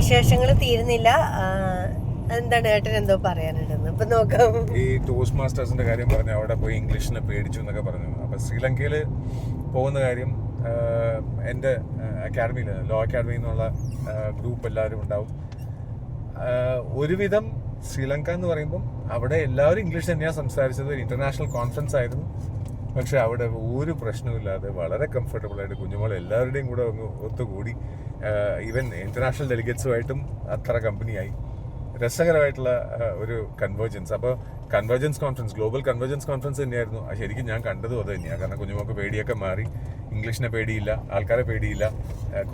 വിശേഷങ്ങൾ തീരുന്നില്ല. എന്താണ് ഏട്ടൻ എന്തോ പറയാനുണ്ടെന്ന് ഇപ്പൊ നോക്കാം. ഈ ടൂറിസ്റ്റ് മാസ്റ്റേഴ്സിന്റെ കാര്യം പറഞ്ഞു അവിടെ പോയി ഇംഗ്ലീഷിനെ പേടിച്ചു എന്നൊക്കെ പറഞ്ഞു. അപ്പൊ ശ്രീലങ്കയിൽ പോകുന്ന കാര്യം എന്റെ അക്കാഡമിയിൽ ലോ അക്കാഡമി എന്നുള്ള ഗ്രൂപ്പ് എല്ലാവരും ഉണ്ടാവും. ഒരുവിധം ശ്രീലങ്ക എന്ന് പറയുമ്പം അവിടെ എല്ലാവരും ഇംഗ്ലീഷ് തന്നെയാണ് സംസാരിച്ചത്. ഇന്റർനാഷണൽ കോൺഫറൻസ് ആയിരുന്നു. പക്ഷെ അവിടെ ഒരു പ്രശ്നമില്ലാതെ വളരെ കംഫർട്ടബിൾ ആയിട്ട് കുഞ്ഞുമോൾ എല്ലാവരുടെയും കൂടെ ഒന്ന് ഒത്തുകൂടി ഈവൻ ഇന്റർനാഷണൽ ഡെലിഗേറ്റ്സുമായിട്ടും അത്ര കമ്പനിയായി രസകരമായിട്ടുള്ള ഒരു കൺവേർജൻസ് അപ്പോൾ convergence conference global convergence conference തന്നെയായിരുന്നു. ശരിക്കും ഞാൻ കണ്ടതും അത് തന്നെയാണ് കാരണം കുഞ്ഞുമോൾക്ക് പേടിയൊക്കെ മാറി. ഇംഗ്ലീഷിനെ പേടിയില്ല ആൾക്കാരെ പേടിയില്ല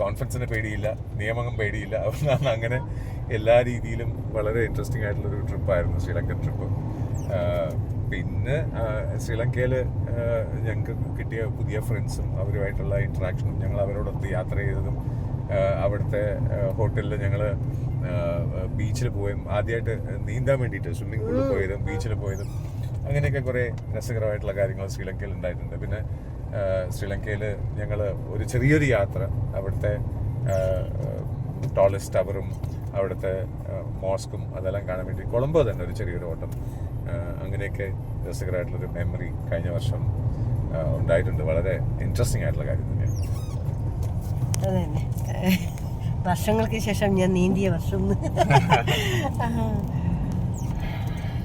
കോൺഫറൻസിനെ പേടിയില്ല നിയമം പേടിയില്ല. അതുകൊണ്ടാണ് അങ്ങനെ എല്ലാ രീതിയിലും വളരെ ഇൻട്രസ്റ്റിംഗ് ആയിട്ടുള്ളൊരു ട്രിപ്പായിരുന്നു ശ്രീലങ്കൻ ട്രിപ്പ് പിന്നെ ശ്രീലങ്കയിൽ ഞങ്ങൾക്ക് കിട്ടിയ പുതിയ ഫ്രണ്ട്സും അവരുമായിട്ടുള്ള ഇൻട്രാക്ഷനും ഞങ്ങൾ അവരോടൊത്ത് യാത്ര ചെയ്തതും അവിടുത്തെ ഹോട്ടലിൽ ഞങ്ങൾ ബീച്ചിൽ പോയും. ആദ്യമായിട്ട് നീന്താൻ വേണ്ടിയിട്ട് സ്വിമ്മിംഗ് പൂളിൽ പോയതും ബീച്ചിൽ പോയതും. അങ്ങനെയൊക്കെ കുറേ രസകരമായിട്ടുള്ള കാര്യങ്ങൾ ശ്രീലങ്കയിൽ ഉണ്ടായിട്ടുണ്ട്. പിന്നെ ശ്രീലങ്കയിൽ ഞങ്ങൾ ഒരു ചെറിയൊരു യാത്ര അവിടുത്തെ ടോളസ്റ്റ് ടവറും അവിടുത്തെ മോസ്കും അതെല്ലാം കാണാൻ വേണ്ടി കൊളംബോ തന്നെ ഒരു ചെറിയൊരു ഓട്ടം. അങ്ങനെയൊക്കെ രസകരമായിട്ടുള്ളൊരു മെമ്മറി കഴിഞ്ഞ വർഷം ഉണ്ടായിട്ടുണ്ട്. വളരെ ഇൻട്രസ്റ്റിംഗ് ആയിട്ടുള്ള കാര്യം തന്നെയാണ്. വർഷങ്ങൾക്ക് ശേഷം ഞാൻ നീന്തിയ വർഷം.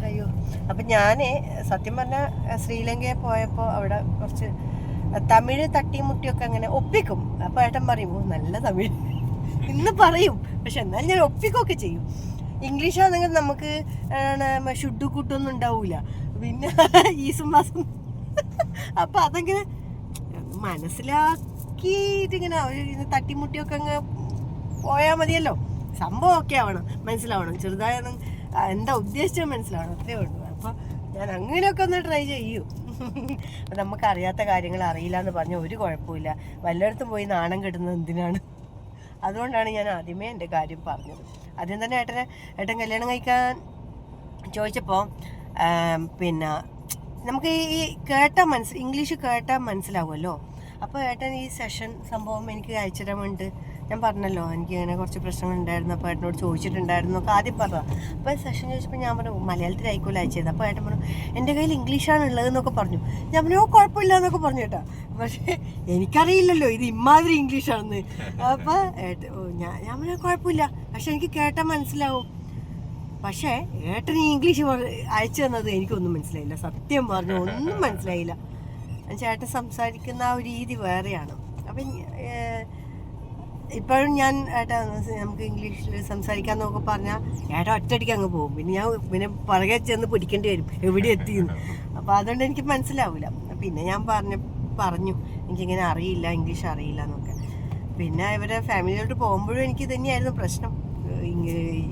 അയ്യോ. അപ്പം ഞാൻ സത്യം പറഞ്ഞാൽ ശ്രീലങ്കയിൽ പോയപ്പോൾ അവിടെ കുറച്ച് തമിഴ് തട്ടിമുട്ടിയൊക്കെ അങ്ങനെ ഒപ്പിക്കും. അപ്പോൾ ഏട്ടൻ പറയും നല്ല തമിഴ്. ഇന്ന് പറയും. പക്ഷെ എന്നാൽ ഞാൻ ഒപ്പിക്കുകയൊക്കെ ചെയ്യും. ഇംഗ്ലീഷാണെങ്കിൽ നമുക്ക് ഷുഡ് കൂട്ടൊന്നും ഉണ്ടാവൂല. പിന്നെ ഈസും മാസം അപ്പൊ അതങ്ങനെ മനസ്സിലാക്കിയിട്ടിങ്ങനെ തട്ടിമുട്ടിയൊക്കെ അങ്ങ് പോയാൽ മതിയല്ലോ. സംഭവം ഒക്കെ ആവണം മനസ്സിലാവണം. ചെറുതായൊന്നും എന്താ ഉദ്ദേശിച്ചത് മനസ്സിലാവണം. അത്രേ ഉള്ളൂ. അപ്പോൾ ഞാൻ അങ്ങനെയൊക്കെ ഒന്ന് ട്രൈ ചെയ്യൂ. നമുക്കറിയാത്ത കാര്യങ്ങൾ അറിയില്ല എന്ന് പറഞ്ഞ ഒരു കുഴപ്പമില്ല വല്ലയിടത്തും പോയി നാണം കെടുന്നത് എന്തിനാണ്? അതുകൊണ്ടാണ് ഞാൻ ആദ്യമേ എന്റെ കാര്യം പറഞ്ഞത്. ആദ്യം തന്നെ ഏട്ടനെ ഏട്ടൻ കല്യാണം കഴിക്കാൻ ചോദിച്ചപ്പോൾ പിന്നെ നമുക്ക് ഈ കേട്ടാൽ മനസ്സ് ഇംഗ്ലീഷ് കേട്ടാൽ മനസ്സിലാവുമല്ലോ. അപ്പോൾ ഏട്ടൻ ഈ സെഷൻ സംഭവം എനിക്ക് അയച്ചിടാൻ വേണ്ടി ഞാൻ പറഞ്ഞല്ലോ എനിക്ക് ഇങ്ങനെ കുറച്ച് പ്രശ്നങ്ങൾ ഉണ്ടായിരുന്നു. അപ്പോൾ ഏട്ടനോട് ചോദിച്ചിട്ടുണ്ടായിരുന്നു ഒക്കെ ആദ്യം പറഞ്ഞു അപ്പോൾ സെഷൻ ചോദിച്ചപ്പോൾ ഞാൻ പറഞ്ഞു മലയാളത്തിൽ ആയിക്കോലെ അയച്ചത്. അപ്പോൾ ഏട്ടൻ പറഞ്ഞു എന്റെ കയ്യിൽ ഇംഗ്ലീഷാണ് ഉള്ളതെന്നൊക്കെ പറഞ്ഞു. ഞാൻ പറഞ്ഞു ഓ കുഴപ്പമില്ല എന്നൊക്കെ പറഞ്ഞു കേട്ടോ. പക്ഷേ എനിക്കറിയില്ലല്ലോ ഇത് ഇമാതിരി ഇംഗ്ലീഷാണെന്ന് ഏട്ടൻ ഞാൻ ഞാൻ പറഞ്ഞാൽ കുഴപ്പമില്ല. പക്ഷെ എനിക്ക് കേട്ടാൽ മനസ്സിലാവും. പക്ഷേ ഏട്ടൻ ഇംഗ്ലീഷ് അയച്ചു തന്നത് എനിക്കൊന്നും മനസ്സിലായില്ല. സത്യം പറഞ്ഞു ഒന്നും മനസ്സിലായില്ല. ചേട്ടൻ സംസാരിക്കുന്ന ആ ഒരു രീതി വേറെയാണ്. അപ്പം ഇപ്പോഴും ഞാൻ ഏട്ടാ നമുക്ക് ഇംഗ്ലീഷിൽ സംസാരിക്കാൻ നോക്കി പറഞ്ഞാൽ ഏട്ടാ ഒറ്റയടിക്ക് അങ്ങ് പോകും. പിന്നെ ഞാൻ പിന്നെ പുറകെ ചെന്ന് പിടിക്കേണ്ടി വരും. എവിടെ എത്തിയെന്ന്. അപ്പോൾ അതുകൊണ്ട് എനിക്ക് മനസ്സിലാവില്ല പിന്നെ ഞാൻ പറഞ്ഞു പറഞ്ഞു. എനിക്കിങ്ങനെ അറിയില്ല ഇംഗ്ലീഷ് അറിയില്ല എന്നൊക്കെ. പിന്നെ ഇവരെ ഫാമിലിയിലോട്ട് പോകുമ്പോഴും എനിക്ക് തന്നെയായിരുന്നു പ്രശ്നം.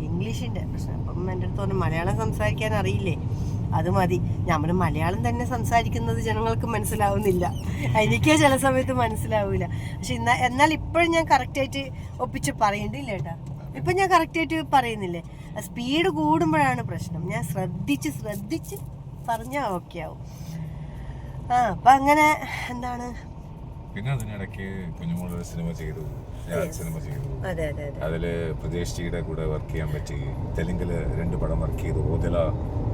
ഇംഗ്ലീഷിന്റെ പ്രശ്നം. അപ്പം എന്റെ അടുത്ത് പറഞ്ഞു മലയാളം സംസാരിക്കാൻ അറിയില്ലേ? അത് മതി. നമ്മൾ മലയാളം തന്നെ സംസാരിക്കുന്നത് ജനങ്ങൾക്ക് മനസ്സിലാവുന്നില്ല. എനിക്കേ ചില സമയത്ത് മനസ്സിലാവില്ല പക്ഷെ ഇന്ന എന്നാൽ ഇപ്പോഴും ഞാൻ കറക്റ്റായിട്ട് ഒപ്പിച്ച് പറയുന്നില്ല ഏട്ടാ ഇപ്പം ഞാൻ കറക്റ്റായിട്ട് പറയുന്നില്ലേ? സ്പീഡ് കൂടുമ്പോഴാണ് പ്രശ്നം. ഞാൻ ശ്രദ്ധിച്ച് ശ്രദ്ധിച്ച് പറഞ്ഞാൽ ഓക്കെ ആവും. ആ അപ്പം അങ്ങനെ എന്താണ്? പിന്നെ അതിനിടയ്ക്ക് കുഞ്ഞുമോൾ ഒരു സിനിമ ചെയ്തു. ഞാൻ സിനിമ ചെയ്തു. അതെ അതെ അതെ. അതിൽ പ്രദേശ് ജിയുടെ കൂടെ വർക്ക് ചെയ്യാൻ പറ്റി. തെലുങ്കിൽ രണ്ട് പടം വർക്ക് ചെയ്തു. ഓതില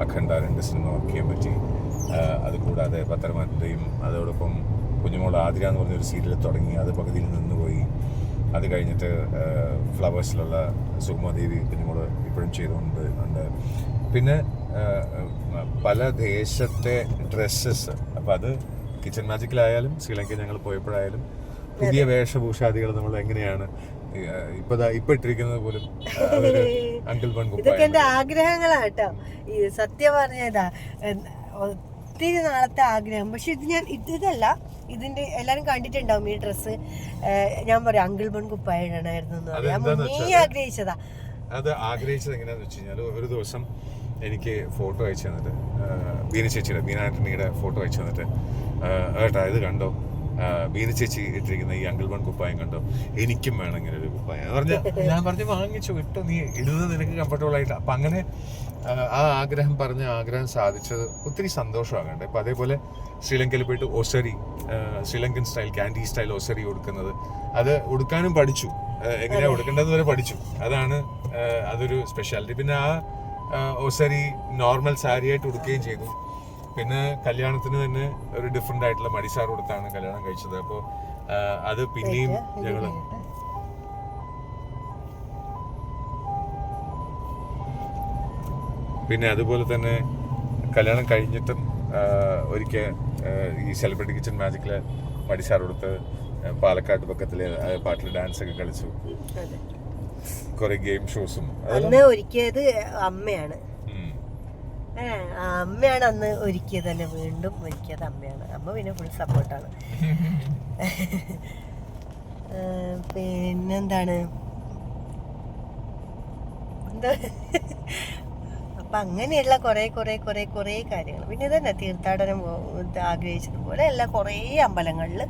അഖണ്ഡ രണ്ട് സിനിമ വർക്ക് ചെയ്യാൻ പറ്റി. അതുകൂടാതെ അത് കൂടാതെ പത്തരമാറ്റയും അതോടൊപ്പം കുഞ്ഞുമോൾ ആതിര എന്ന് പറഞ്ഞൊരു സീരിയൽ തുടങ്ങി. അത് പകുതിയിൽ നിന്നുപോയി. അത് കഴിഞ്ഞിട്ട് ഫ്ലവേഴ്സിലുള്ള സുകുമാദേവി കുഞ്ഞുമോൾ ഇപ്പോഴും ചെയ്തുകൊണ്ട് ഉണ്ട്. പിന്നെ പല ദേശത്തെ ഡ്രസ്സസ് അപ്പം അത് കിച്ചൺ മാജിക്കിലായാലും ശ്രീലങ്കയിൽ ഞങ്ങൾ പോയപ്പോഴായാലും പുതിയ വേഷഭൂഷാദികൾ നമ്മൾ എങ്ങനെയാണ് ഇപ്പൊ ദാ ഇപ്പൊ ഇട്ടിരിക്കുന്നത് പോലും അങ്കിൾ ഇതൊക്കെ പൺകുപ്പായ എന്റെ ആഗ്രഹങ്ങളാട്ടോ. ഈ സത്യം പറഞ്ഞതാ ഒത്തിരി നാളത്തെ ആഗ്രഹം. പക്ഷെ ഇത് ഞാൻ ഇതല്ല ഇതിന്റെ എല്ലാരും കണ്ടിട്ടുണ്ടാവും ഈ ഡ്രസ് ഞാൻ പറയാം അങ്കിൾ എന്ന് പറയാം. ഞാൻ അതെന്താന്ന് മുന്നേ ആഗ്രഹിച്ചതാ. അത് ആഗ്രഹിച്ചത് എങ്ങനെയാന്ന് വെച്ച് കഴിഞ്ഞാൽ ഒരു ദിവസം എനിക്ക് ഫോട്ടോ അയച്ചു തന്നിട്ട് ബീന ചേച്ചിയുടെ ബീന ആന്റണിയുടെ ഫോട്ടോ അയച്ചു തന്നിട്ട് ഏട്ടാ ഇത് കണ്ടോ? ബീന ചേച്ചി ഇട്ടിരിക്കുന്ന ഈ അങ്കിൾ വൺ കുപ്പായം കണ്ടോ? എനിക്കും വേണം ഇങ്ങനെ ഒരു കുപ്പായം. പറഞ്ഞ ഞാൻ പറഞ്ഞു വാങ്ങിച്ചു ഇട്ടോ നീ ഇടുന്നത് നിനക്ക് കംഫർട്ടബിൾ ആയിട്ട്. അപ്പൊ അങ്ങനെ ആ, ആഗ്രഹം പറഞ്ഞ ആഗ്രഹം സാധിച്ചത് ഒത്തിരി സന്തോഷമാകണ്ടേ അപ്പൊ അതേപോലെ ശ്രീലങ്കയിൽ പോയിട്ട് ഒസരി ശ്രീലങ്കൻ സ്റ്റൈൽ ക്യാൻഡി സ്റ്റൈൽ ഒസരി കൊടുക്കുന്നത് അത് ഉടുക്കാനും പഠിച്ചു. എങ്ങനെയാ കൊടുക്കേണ്ടത് വരെ പഠിച്ചു. അതാണ് അതൊരു സ്പെഷ്യാലിറ്റി പിന്നെ ആ, ഒസരി നോർമൽ സാരി ആയിട്ട് ഉടുക്കുകയും ചെയ്തു. പിന്നെ കല്യാണത്തിന് തന്നെ ഒരു ഡിഫറെന്റ് ആയിട്ടുള്ള മടിസാർ കൊടുത്താണ് കല്യാണം കഴിച്ചത്. അപ്പോൾ അത് പിന്നെയും ഞങ്ങൾ പിന്നെ അതുപോലെ തന്നെ കല്യാണം കഴിഞ്ഞിട്ടും ഒരിക്കൽ ഈ സെലിബ്രിറ്റി കിച്ചൺ മാജിക്കിൽ മടിസാർ കൊടുത്ത് പാലക്കാട്ട് പാലക്കാട് പക്കത്തിൽ ആ, പാട്ടിൽ ഡാൻസ് ഒക്കെ കളിച്ചു. കുറെ ഗെയിം ഷോസും. അന്ന് ഒരുക്കിയത് അമ്മയാണ്. അമ്മയാണ് അന്ന് ഒരുക്കിയത് തന്നെ. വീണ്ടും ഒരുക്കിയത് അമ്മയാണ്. അമ്മ പിന്നെ ഫുൾ സപ്പോർട്ടാണ് പിന്നെന്താണ്? എന്താ? അപ്പൊ അങ്ങനെയുള്ള കുറെ കുറെ കുറെ കുറെ കാര്യങ്ങൾ. പിന്നെ തന്നെ തീർത്ഥാടനം ആഗ്രഹിച്ചതുപോലെ എല്ലാ കുറേ അമ്പലങ്ങളിൽ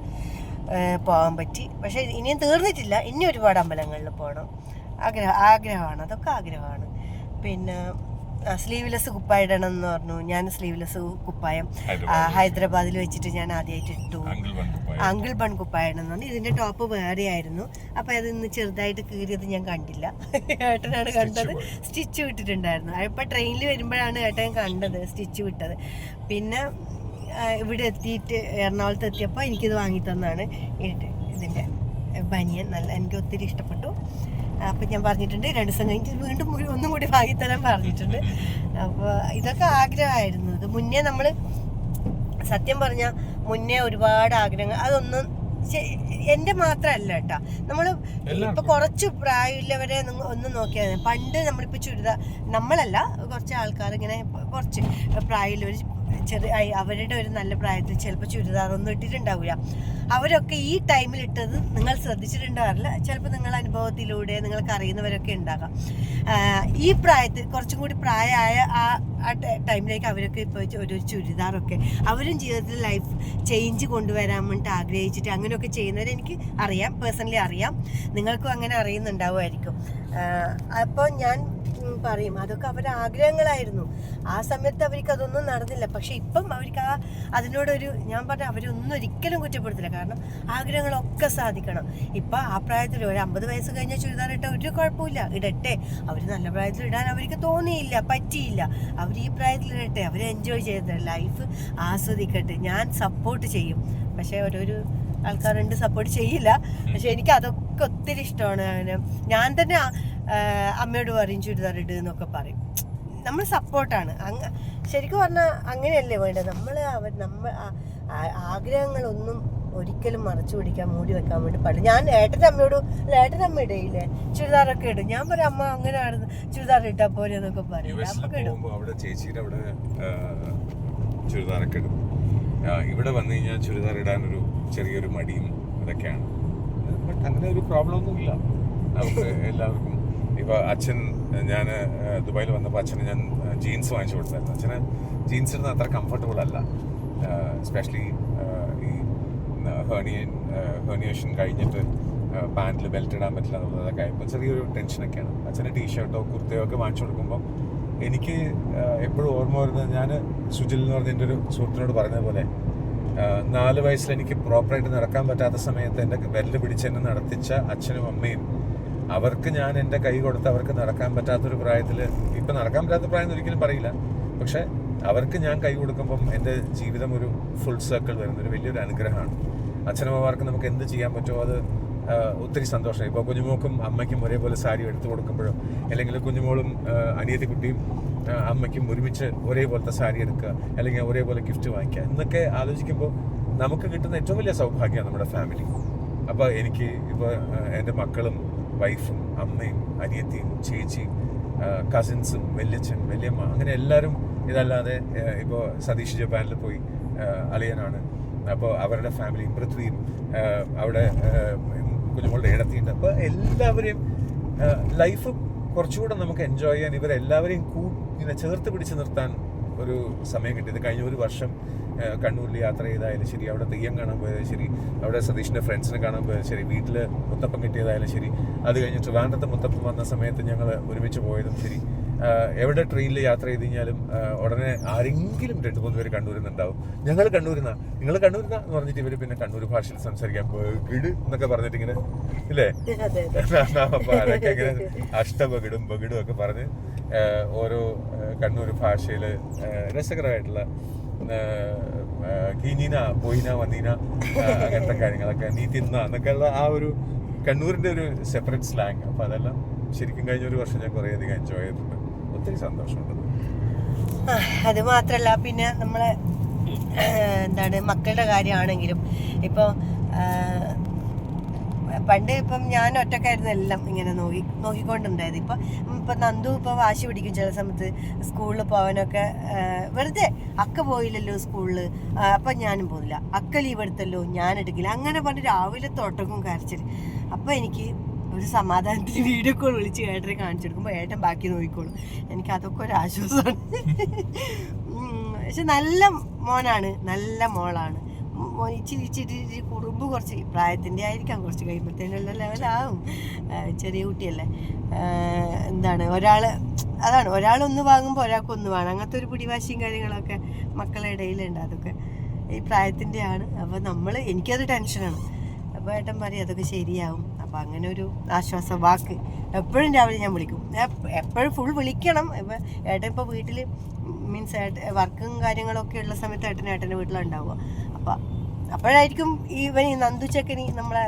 പോകാൻ പറ്റി. പക്ഷെ ഇനിയും തീർന്നിട്ടില്ല. ഇനി ഒരുപാട് അമ്പലങ്ങളിൽ പോകണം ആഗ്രഹം ആഗ്രഹമാണ്. അതൊക്കെ ആഗ്രഹമാണ്. പിന്നെ സ്ലീവ്ലെസ് കുപ്പായ ഇടണം എന്ന് പറഞ്ഞു. ഞാൻ സ്ലീവ്ലെസ് കുപ്പായം ഹൈദരാബാദിൽ വെച്ചിട്ട് ഞാൻ ആദ്യമായിട്ട് ഇട്ടു. അങ്കിൾ ബൺ കുപ്പായ. ഇടണം എന്ന് പറഞ്ഞു. ഇതിന്റെ ടോപ്പ് വേറെ ആയിരുന്നു. അപ്പൊ അത് ഇന്ന് ചെറുതായിട്ട് കീറിയത് ഞാൻ കണ്ടില്ല. ഏട്ടനാണ് കണ്ടത്. സ്റ്റിച്ച് വിട്ടിട്ടുണ്ടായിരുന്നു ഇപ്പൊ ട്രെയിനിൽ വരുമ്പോഴാണ് ഏട്ടൻ കണ്ടത് സ്റ്റിച്ച് വിട്ടത്. പിന്നെ ഇവിടെ എത്തിയിട്ട് എറണാകുളത്ത് എത്തിയപ്പോൾ എനിക്കിത് വാങ്ങി തന്നാണ് ഇതിന്റെ ബനിയൻ. നല്ല എനിക്ക് ഒത്തിരി ഇഷ്ടപ്പെട്ടു. അപ്പം ഞാൻ പറഞ്ഞിട്ടുണ്ട് രണ്ട് ദിവസം കഴിഞ്ഞിട്ട് വീണ്ടും ഒരു- ഒന്നും കൂടി വാങ്ങിത്തരാൻ പറഞ്ഞിട്ടുണ്ട്. അപ്പോൾ ഇതൊക്കെ ആഗ്രഹമായിരുന്നു. ഇത് മുന്നേ നമ്മൾ സത്യം പറഞ്ഞ മുന്നേ ഒരുപാട് ആഗ്രഹങ്ങൾ അതൊന്നും എന്റെ മാത്രമല്ല കേട്ടാ. നമ്മൾ ഇപ്പൊ കുറച്ച് പ്രായമുള്ളവരെ ഒന്ന് നോക്കിയാൽ. പണ്ട് നമ്മളിപ്പോ ചുരിദാർ നമ്മളല്ല കുറച്ച് ആൾക്കാർ ഇങ്ങനെ കുറച്ച് പ്രായമുള്ളവർ ചെറിയ അവരുടെ ഒരു നല്ല പ്രായത്തിൽ ചിലപ്പോൾ ചുരിദാറൊന്നും ഇട്ടിട്ടുണ്ടാവില്ല അവരൊക്കെ ഈ ടൈമിൽ ഇട്ടത് നിങ്ങൾ ശ്രദ്ധിച്ചിട്ടുണ്ടാവില്ല ചിലപ്പോൾ നിങ്ങൾ അനുഭവത്തിലൂടെ നിങ്ങൾക്ക് അറിയുന്നവരൊക്കെ ഉണ്ടാകാം. ഈ പ്രായത്തിൽ കുറച്ചും കൂടി പ്രായമായ ആ ആ ടൈമിലേക്ക് അവരൊക്കെ ഇപ്പോൾ ഒരു ചുരിദാറൊക്കെ അവരും ജീവിതത്തിൽ ലൈഫ് ചേഞ്ച് കൊണ്ടുവരാൻ വേണ്ടിട്ട് ആഗ്രഹിച്ചിട്ട് അങ്ങനെയൊക്കെ ചെയ്യുന്നവരെ എനിക്ക് അറിയാം. പേഴ്സണലി അറിയാം. നിങ്ങൾക്കും അങ്ങനെ അറിയുന്നുണ്ടാവുമായിരിക്കും. അപ്പോൾ ഞാൻ പറയും. അതൊക്കെ അവരുടെ ആഗ്രഹങ്ങളായിരുന്നു. ആ സമയത്ത് അവർക്ക് അതൊന്നും നടന്നില്ല. പക്ഷെ ഇപ്പം അവർക്ക് ആ അതിനോടൊരു ഞാൻ പറഞ്ഞ അവരൊന്നും ഒരിക്കലും കുറ്റപ്പെടുത്തില്ല. കാരണം ആഗ്രഹങ്ങളൊക്കെ സാധിക്കണം. ഇപ്പം ആ പ്രായത്തിൽ ഒരു അമ്പത് വയസ്സ് കഴിഞ്ഞ ചുരിദാർ ഇട്ട ഒരു കുഴപ്പമില്ല. ഇടട്ടെ. അവർ നല്ല പ്രായത്തിൽ ഇടാൻ അവർക്ക് തോന്നിയില്ല. പറ്റിയില്ല. അവർ ഈ പ്രായത്തിൽ ഇടട്ടെ. അവർ എൻജോയ് ചെയ്ത ലൈഫ് ആസ്വദിക്കട്ടെ. ഞാൻ സപ്പോർട്ട് ചെയ്യും. പക്ഷേ ഓരോരു ആൾക്കാരുണ്ട് സപ്പോർട്ട് ചെയ്യില്ല. പക്ഷെ എനിക്ക് അതൊക്കെ ഒത്തിരി ഇഷ്ടമാണ്. ഞാൻ തന്നെ അമ്മയോട് പറയും ചുരിദാർ ഇട് എന്നൊക്കെ പറയും. നമ്മൾ സപ്പോർട്ടാണ്. അങ്ങ് ശരിക്കും പറഞ്ഞാൽ അങ്ങനെയല്ലേ വേണ്ടത്? നമ്മൾ അവർ നമ്മൾ ആഗ്രഹങ്ങളൊന്നും ഒരിക്കലും മറച്ചു പിടിക്കാൻ മൂടി വെക്കാൻ വേണ്ടി പാടില്ല. ഞാൻ ഏട്ടന്റെ അമ്മയോട് ഏട്ടൻ ഏട്ടന്റെ അമ്മ ഇടയില്ലേ? ചുരിദാറൊക്കെ ഇടും. ഞാൻ പറയും അമ്മ അങ്ങനെ ആയിരുന്നു ചുരിദാർ ഇട്ടാ പോലെ എന്നൊക്കെ പറയും. അപ്പൊക്കെ ഇടും. ചുരിദാറൊക്കെ ഇടും. ഇവിടെ വന്നു കഴിഞ്ഞാൽ ചുരിദാർ ഇടാൻ ഒരു ചെറിയൊരു മടിയും ഇതൊക്കെയാണ് ബട്ട് അങ്ങനെ ഒരു പ്രോബ്ലം ഒന്നുമില്ല. നമുക്ക് എല്ലാവർക്കും ഇപ്പൊ അച്ഛൻ ഞാൻ ദുബായിൽ വന്നപ്പോൾ അച്ഛന് ഞാൻ ജീൻസ് വാങ്ങിച്ചു കൊടുത്തായിരുന്നു. അച്ഛന് ജീൻസ് ഇടുന്ന അത്ര കംഫർട്ടബിൾ അല്ല. എസ്പെഷ്യലി ഈ ഹേണിയൻ ഹേണിയേഷൻ കഴിഞ്ഞിട്ട് പാന്റിൽ ബെൽറ്റ് ഇടാൻ പറ്റില്ല എന്നുള്ളതൊക്കെ ആയപ്പോൾ ചെറിയൊരു ടെൻഷനൊക്കെയാണ് അച്ഛന് ടീഷർട്ടോ കുർത്തയോ ഒക്കെ വാങ്ങിച്ചു കൊടുക്കുമ്പോൾ എനിക്ക് എപ്പോഴും ഓർമ്മ വരുന്നത് ഞാൻ സുജിൽ എന്ന് പറഞ്ഞ എന്റെ ഒരു സുഹൃത്തിനോട് പറഞ്ഞ പോലെ നാല് വയസ്സിൽ എനിക്ക് പ്രോപ്പറായിട്ട് നടക്കാൻ പറ്റാത്ത സമയത്ത് എന്റെ ബെല്ല് പിടിച്ച് എന്നെ നടത്തിച്ച അച്ഛനും അമ്മയും അവർക്ക് ഞാൻ എന്റെ കൈ കൊടുത്ത് അവർക്ക് നടക്കാൻ പറ്റാത്തൊരു പ്രായത്തിൽ ഇപ്പം നടക്കാൻ പറ്റാത്ത പ്രായം ഒരിക്കലും പറയില്ല. പക്ഷെ അവർക്ക് ഞാൻ കൈ കൊടുക്കുമ്പം എന്റെ ജീവിതം ഒരു ഫുൾ സർക്കിൾ വരുന്ന ഒരു വലിയൊരു അനുഗ്രഹമാണ്. അച്ഛനമ്മമാർക്ക് നമുക്ക് എന്ത് ചെയ്യാൻ പറ്റുമോ അത് ഒത്തിരി സന്തോഷമായി. ഇപ്പോൾ കുഞ്ഞുമോക്കും അമ്മയ്ക്കും ഒരേപോലെ സാരി എടുത്തു കൊടുക്കുമ്പോഴോ അല്ലെങ്കിൽ കുഞ്ഞുമോളും അനിയത്തി കുട്ടിയും അമ്മയ്ക്കും ഒരുമിച്ച് ഒരേപോലത്തെ സാരി എടുക്കുക അല്ലെങ്കിൽ ഒരേപോലെ ഗിഫ്റ്റ് വാങ്ങിക്കുക എന്നൊക്കെ ആലോചിക്കുമ്പോൾ നമുക്ക് കിട്ടുന്ന ഏറ്റവും വലിയ സൗഭാഗ്യമാണ് നമ്മുടെ ഫാമിലി അപ്പോൾ എനിക്ക് ഇപ്പോൾ എന്റെ മക്കളും വൈഫും അമ്മയും അനിയത്തിയും ചേച്ചിയും കസിൻസും വല്യച്ഛൻ വല്യമ്മ അങ്ങനെ എല്ലാവരും ഇതല്ലാതെ ഇപ്പോൾ സതീഷ് ജപ്പാനിൽ പോയി അളിയനാണ്. അപ്പോൾ അവരുടെ ഫാമിലിയും പൃഥ്വിയും അവിടെ കുഞ്ഞുങ്ങളുടെ ഇടത്തിയുണ്ട്. അപ്പോൾ എല്ലാവരെയും ലൈഫ് കുറച്ചുകൂടെ നമുക്ക് എൻജോയ് ചെയ്യാൻ ഇവരെല്ലാവരെയും കൂ ഇങ്ങനെ ചേർത്ത് പിടിച്ച് നിർത്താൻ ഒരു സമയം കിട്ടിയത് കഴിഞ്ഞ ഒരു വർഷം കണ്ണൂരിൽ യാത്ര ചെയ്തായാലും ശരി അവിടെ തെയ്യം കാണാൻ പോയാലും ശരി അവിടെ സതീഷിന്റെ ഫ്രണ്ട്സിനെ കാണാൻ പോയാലും ശരി വീട്ടിൽ മുത്തപ്പം കിട്ടിയതായാലും ശരി അത് കഴിഞ്ഞ് ട്രിവാൻഡ്രത്ത് മുത്തപ്പം വന്ന സമയത്ത് ഞങ്ങൾ ഒരുമിച്ച് പോയതും ശരി. എവിടെ ട്രെയിനിൽ യാത്ര ചെയ്ത് കഴിഞ്ഞാലും ഉടനെ ആരെങ്കിലും രണ്ട് മൂന്ന് പേര് കണ്ണൂരുന്നുണ്ടാവും. ഞങ്ങൾ കണ്ണൂരുന്ന. നിങ്ങൾ കണ്ണൂരുന്ന എന്ന് പറഞ്ഞിട്ട് ഇവർ പിന്നെ കണ്ണൂർ ഭാഷയിൽ സംസാരിക്കാൻ ബഗിഡ് എന്നൊക്കെ പറഞ്ഞിട്ട് ഇങ്ങനെ ഇല്ലേ? അതൊക്കെ ഇങ്ങനെ അഷ്ടബഗിടും ബഗിടും ഒക്കെ പറഞ്ഞ് ഓരോ കണ്ണൂർ ഭാഷയിൽ രസകരമായിട്ടുള്ള കീനീന പോയിന വന്നീന അങ്ങനത്തെ കാര്യങ്ങളൊക്കെ നീ തിന്ന എന്നൊക്കെയുള്ള ആ ഒരു കണ്ണൂരിന്റെ ഒരു സെപ്പറേറ്റ് സ്ലാങ് അപ്പൊ അതെല്ലാം ശരിക്കും കഴിഞ്ഞ ഒരു വർഷം ഞാൻ കുറേ അധികം എൻജോയ് ചെയ്തിട്ടുണ്ട്. ഒത്തിരി സന്തോഷമുണ്ട്. അത് മാത്രല്ല പിന്നെ നമ്മളെ എന്താണ് മക്കളുടെ കാര്യമാണെങ്കിലും ഇപ്പോൾ പണ്ട് ഇപ്പം ഞാൻ ഒറ്റക്കായിരുന്നു എല്ലാം ഇങ്ങനെ നോക്കി നോക്കിക്കൊണ്ടുണ്ടായത്. ഇപ്പം ഇപ്പം നന്ദു ഇപ്പോൾ വാശി പിടിക്കും ചില സമയത്ത് സ്കൂളിൽ പോകാനൊക്കെ വെറുതെ അക്ക പോയില്ലല്ലോ സ്കൂളിൽ അപ്പം ഞാനും പോകുന്നില്ല അക്ക ലീവ് എടുത്തല്ലോ ഞാൻ എടുക്കില്ല. അങ്ങനെ പറഞ്ഞ് രാവിലെ തോട്ടക്കും കരച്ചിൽ അപ്പം എനിക്ക് ഒരു സമാധാനത്തിന് വീഡിയോ കോൾ വിളിച്ച് ഏട്ടനെ കാണിച്ചു കൊടുക്കുമ്പോൾ ഏട്ടൻ ബാക്കി നോക്കിക്കോളും. എനിക്ക് അതൊക്കെ ഒരു ആശ്വാസമാണ്. പക്ഷെ നല്ല മോനാണ് നല്ല മോളാണ്. ഇച്ചിരി ഇച്ചിരി കുറുമ്പ് കുറച്ച് പ്രായത്തിന്റെ ആയിരിക്കാം കുറച്ച് കഴിയുമ്പോഴത്തേനുള്ള ലെവലാവും ചെറിയ കുട്ടിയല്ലേ. എന്താണ് ഒരാൾ അതാണ് ഒരാളൊന്ന് വാങ്ങുമ്പോൾ ഒരാൾക്ക് ഒന്ന് വേണം അങ്ങനത്തെ ഒരു പിടിവാശിയും കാര്യങ്ങളൊക്കെ മക്കളുടെ ഇടയിലുണ്ട്. അതൊക്കെ ഈ പ്രായത്തിന്റെ ആണ്. അപ്പോൾ നമ്മൾ എനിക്കത് ടെൻഷനാണ് അപ്പോൾ ഏട്ടൻ പറയും അതൊക്കെ ശരിയാവും. അപ്പോൾ അങ്ങനെ ഒരു ആശ്വാസ വാക്ക് എപ്പോഴും രാവിലെ ഞാൻ വിളിക്കും. എപ്പോഴും ഫുൾ വിളിക്കണം. ഇപ്പം ഏട്ടൻ ഇപ്പോൾ വീട്ടിൽ മീൻസ് ഏട്ട വർക്കും കാര്യങ്ങളൊക്കെ ഉള്ള സമയത്ത് ഏട്ടൻ ഏട്ടന്റെ വീട്ടിലുണ്ടാവുക. അപ്പം അപ്പോഴായിരിക്കും ഇവൻ ഈ നന്ദു ചെക്കനി നമ്മളെ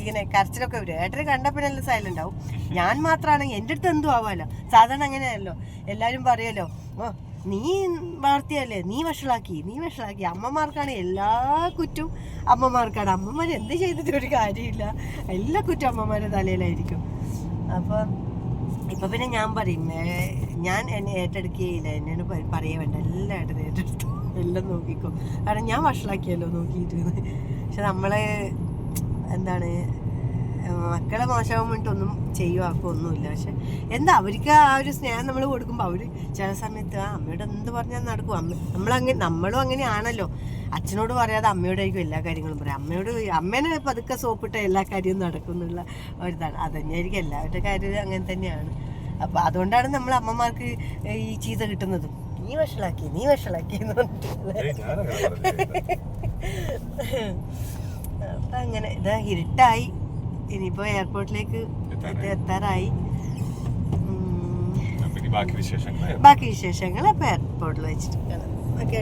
ഇങ്ങനെ കരച്ചിലൊക്കെ വരും ഏട്ടനെ കണ്ടപ്പോൾ നല്ല സൈലന്റ് ആവും. ഞാൻ മാത്രമാണെങ്കിൽ എന്റെ അടുത്ത് എന്തും ആവാമല്ലോ സാധാരണ അങ്ങനെയല്ലോ. എല്ലാവരും പറയുമല്ലോ ഓ നീ വളർത്തിയല്ലേ നീ വഷളാക്കി നീ വഷളാക്കി. അമ്മമാർക്കാണ് എല്ലാ കുറ്റവും അമ്മമാർക്കാണ്. അമ്മമാർ എന്ത് ചെയ്തിട്ട് ഒരു കാര്യമില്ല. എല്ലാ കുറ്റവും അമ്മമാരുടെ തലയിലായിരിക്കും. അപ്പം ഇപ്പം പിന്നെ ഞാൻ പറയും ഞാൻ എന്നെ ഏറ്റെടുക്കുകയില്ല. എന്നോട് പറയേ വേണ്ട. എല്ലാം ഏറ്റെടുത്തു എല്ലാം നോക്കിക്കോ. കാരണം ഞാൻ വഷളാക്കിയല്ലോ നോക്കിയിട്ട് പക്ഷെ നമ്മളെ എന്താണ് മക്കളെ മോശമാകാൻ വേണ്ടിയിട്ടൊന്നും ചെയ്യുവാക്കോ ഒന്നുമില്ല. പക്ഷെ എന്താ അവർക്ക് ആ ഒരു സ്നേഹം നമ്മൾ കൊടുക്കുമ്പോൾ അവർ ചില സമയത്ത് ആ അമ്മയോട് എന്ത് പറഞ്ഞാൽ നടക്കും. അമ്മ നമ്മളങ്ങനെ നമ്മളും അങ്ങനെയാണല്ലോ. അച്ഛനോട് പറയാതെ അമ്മയോടായിരിക്കും എല്ലാ കാര്യങ്ങളും പറയാം. അമ്മയോട് അമ്മേനെ പതുക്കെ സോപ്പിട്ട എല്ലാ കാര്യവും നടക്കും എന്നുള്ള ഒരിതാണ് അതന്നെയായിരിക്കും എല്ലാവരുടെ കാര്യം അങ്ങനെ തന്നെയാണ്. അപ്പം അതുകൊണ്ടാണ് നമ്മൾ അമ്മമാർക്ക് ഈ ചീത്ത കിട്ടുന്നത്. നീ വഷളാക്കി നീ വഷളാക്കി എന്ന്. അപ്പം അങ്ങനെ ഇതാ ഇരുട്ടായി. ഇനിയിപ്പോൾ എയർപോർട്ടിലേക്ക്. എത്താറായി ബാക്കി വിശേഷങ്ങൾ അപ്പൊ അപ്പോൾ എയർപോർട്ടിൽ വെച്ചിട്ട് ഓക്കെ